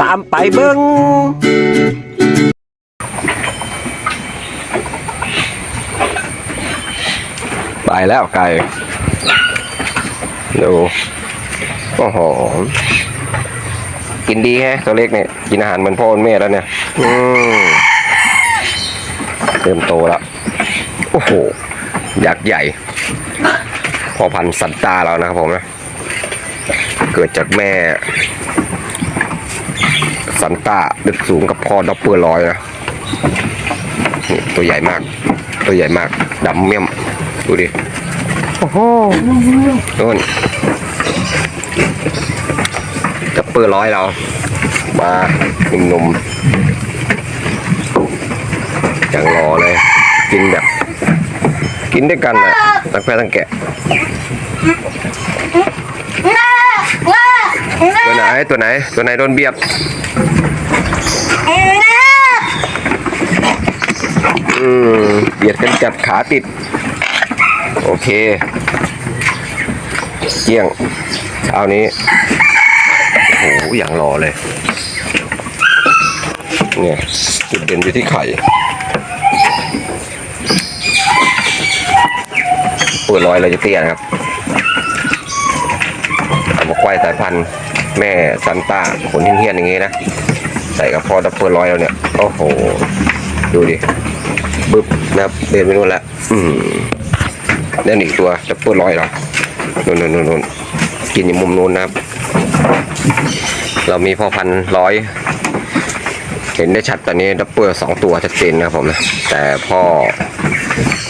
ตามไปเบิ้งไปแล้วไก่ดูโอ้โหกินดีแฮะตัวเล็กเนี่ยกินอาหารเหมือนพ่อแม่แล้วเนี่ยอืมเริ่มโตแล้วโอ้โหยักษ์ใหญ่ พอพันธุ์สันตาเรานะครับผมนะ เกิดจากแม่ สันตาดึกสูงกับพ่อดอปเปอร์ร้อยนะนี่ตัวใหญ่มาก ตัวใหญ่มากดำเมี่ยม ดูดิ โอ้โหนู่นดับเปอร์ร้อยเรา มาหนุ่มๆอย่างรอเลย กินแบบ กินด้วยกันนะทั้งแพะทั้งแกะ ตัวไหนตัวไหน ตัวไหนโดนเบียดอืมเบียดกันจับขาติด โอเคเกี่ยงเช้านี้โอ้โหอย่างรอเลยเนี่ยจุดเด่นอยู่ที่ไข่เปิดรอยเราจะเตี้ยนะครับเอามาควายสายพันธุ์ แม่ซันต้าขนเฮี้ยนๆอย่างงี้นะ ใส่กับพ่อดับเบิลร้อยแล้วเนี่ย โอ้โห ดูดิบึบนะครับเดินไปนู่นล้วอืมนั่นอีกตัวดับเบิลร้อยเรานู่นนู่นนู่นนู่นกินอยู่มุมนู้นนะครับ เรามีพ่อพันร้อยเห็นได้ชัดตอนนี้ดับเบิลสองตัวชัดเจนนะครับผมนะแต่พ่อ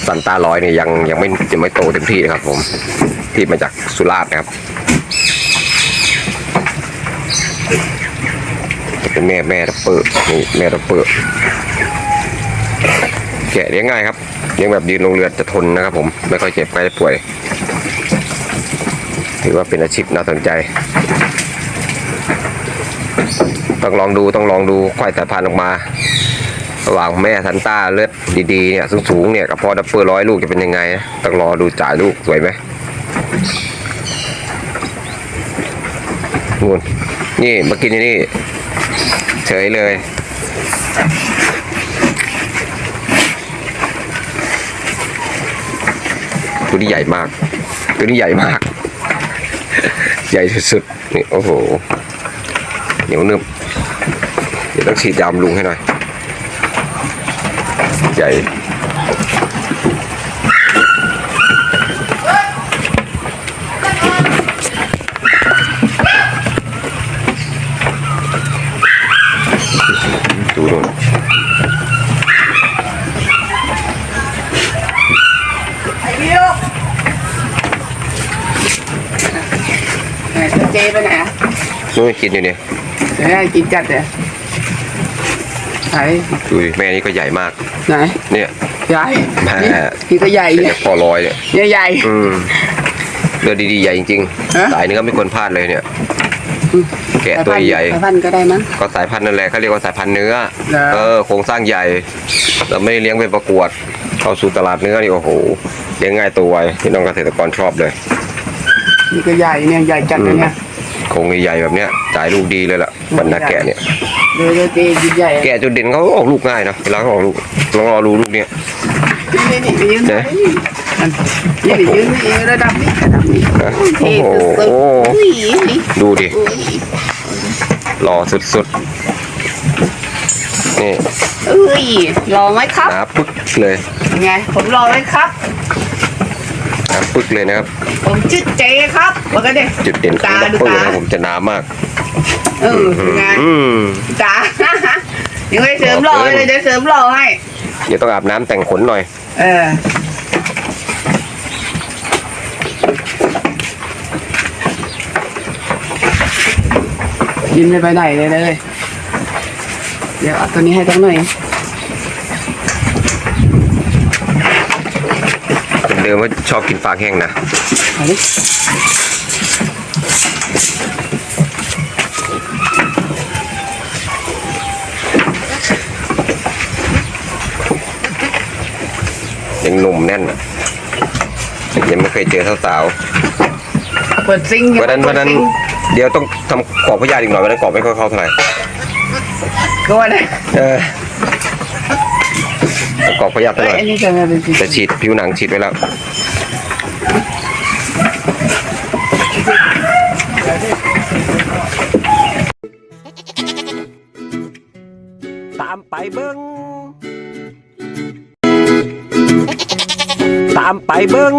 ซันต้าร้อยเนี่ยยังยังไม่ยังไม่โตเต็มที่นะครับผม ที่มาจากสุราษฎร์นะครับ จะ เป็นแม่แม่ดับเบิลนี่แม่ดับเบิลแกะเลี้ยงง่ายครับเลี้ยงแบบยืนลงเรือจะทนนะครับ ผมไม่ค่อยเจ็บไม่ได้ป่วย ถือว่าเป็นอาชีพน่าสนใจ ต้องลองดูต้องลองดูควายสายพันธุ์ออกมา ระหว่างแม่ซันต้าเลือดดีๆเนี่ยสูงๆเนี่ยกับพ่อดับเบิลร้อยลูกจะเป็นยังไงนะต้องรอดูจ่ายลูกสวยไหม นู่นนี่มากินที่นี่ เฉยเลย ตัวนี้ใหญ่มาก ตัวนี้ใหญ่มาก ใหญ่สุดๆ นี่โอ้โห เหนียวนึบเดี๋ยวต้องฉีดยาบำรุงให้หน่อย ใหญ่ เจไปไหนอะนู่นกินอยู่เนี่ยเดี๋ยวให้กินจัดเลยไหนดูดิแม่นี่ก็ใหญ่มาก ไหนเนี่ยใหญ่แม่พี่ก็ใหญ่เป็นพอลอยเนี่ยเนี่ยใหญ่ อืมเลือดดีๆใหญ่จริงฮะๆสายเนื้อไม่ควรพลาดเลยเนี่ยแกะตัวใหญ่สายพันธุ์ก็ได้มั้งก็สายพันธุ์นั่นแหละเขาเรียกว่าสายพันธุ์เนื้อเหรอเออโครงสร้างใหญ่เราไม่ได้เลี้ยงไปประกวดเข้าสู่ตลาดเนื้อนี่โอ้โหเลี้ยงง่ายตัวไวพี่น้องเกษตรกรชอบเลย นี่ก็ใหญ่เนี่ยใหญ่จัดเลยเนี่ยโครงใหญ่ๆแบบเนี้ยจ่ายลูกดีเลยล่ะบรรดาแกะเนี่ยเดี๋ยวเดี๋ยวเจกินใหญ่อะแกะจุดเด่นเขาออกลูกง่ายนะเวลาเขาออกลูกลองรอดูลูกเนี้ยนี่นี่นี่ยืนไหนนี่นี่ยืนนี่ระดับนี้ระดับนี้ฮะเท่โอ้โหสุดๆอุ้ยนี่ดูดิอุ้ยรอสุดๆนี่อุ้ยรอไหมครับหนาปึ๊กเลยไงผมรอไหมครับหนา ปึ๊กเลยนะครับ ผมชื่อเจครับว่ากันดิจุดเด่นของตาดับดูเบิลตานะผมจะหนามากเออไงอืมตายังไม่เสริมรอเลยเดี๋ยวเสริมรอให้ เดี๋ยวต้องอาบน้ำแต่งขนหน่อย เออยินไม่ไปไหนเลยเลย เดี๋ยวเอาตัวนี้ให้ตั้งหน่อย เดิมว่าชอบกินฟางแห้งนะเอาดิยังหนุ่มแน่นอะยังไม่เคยเจอสาวเปิดซิงค์ๆวันนั้นวันนั้น เดี๋ยวต้องทำกรอบพยาธิอีกหน่อยวันนั้นกรอบไม่ค่อยเข้าเท่าไหร่ก็ว่าได้ เออเอากรอบพยาธิเอ้เท่ายไหร่อันนี้จะมาเป็นสีจะฉีดผิวหนังฉีดไว้แล้วตามไปเบิ้งตามไปเบิ้ง